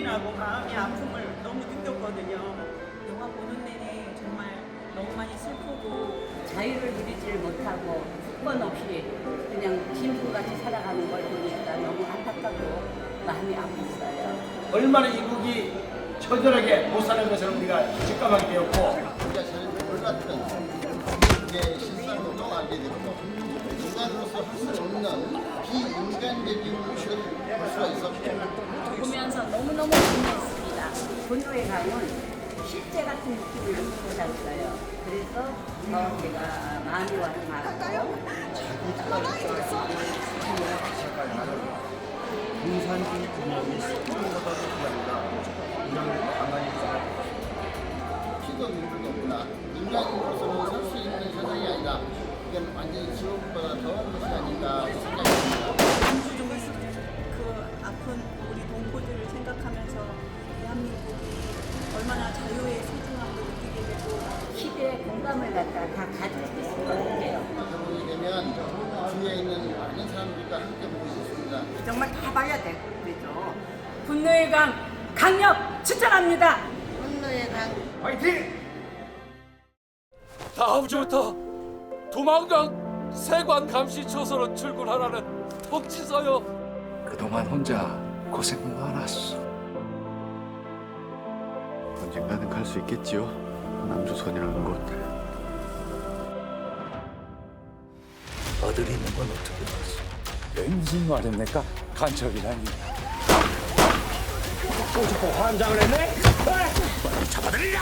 고민하고 마음의 아픔을 너무 느꼈거든요. 영화 보는 내내 정말 너무 많이 슬프고 자유를 누리지를 못하고 특권 없이 그냥 짐승같이 살아가는 걸 보니까 너무 안타깝고 마음이 아팠어요. 얼마나 이국이 처절하게 못 사는 것을 우리가 직감하게 되었고 우리가 잘 몰랐던 게 실상도 알게 됐고 인간으로서 할 수 없는 비인간적인 것을 볼 수가 있었고 분노의 감은 실제 같은 느낌을 잤어요. 그래서 더 제가 마음이 와서 말았고 공산주의 분열이 스토리보다 중요합니다. 이런 가만히 피도 눈물도 없구나 인간 얼마나 자유의 소중함을 느끼게 되고 시대의 공감을 갖다 다 가질 수 있을 것 같아요. 보게 되면 주위에 있는 많은 사람들과 함께 보고 있습니다 정말 다 봐야 되- 되죠. 분노의 강 강력 추천합니다. 화이팅! 다음 주부터 두만강 세관 감시 초소로 출근하라는 통지서요. 그동안 혼자 고생 많았어. 언젠가는 갈 수 있겠지요. 남조선이라는 곳. 아들이 있는 건 어떻게 봤어? 왜 무슨 말입니까? 간첩이라니. 또 환장을 했네? 잡아들이라!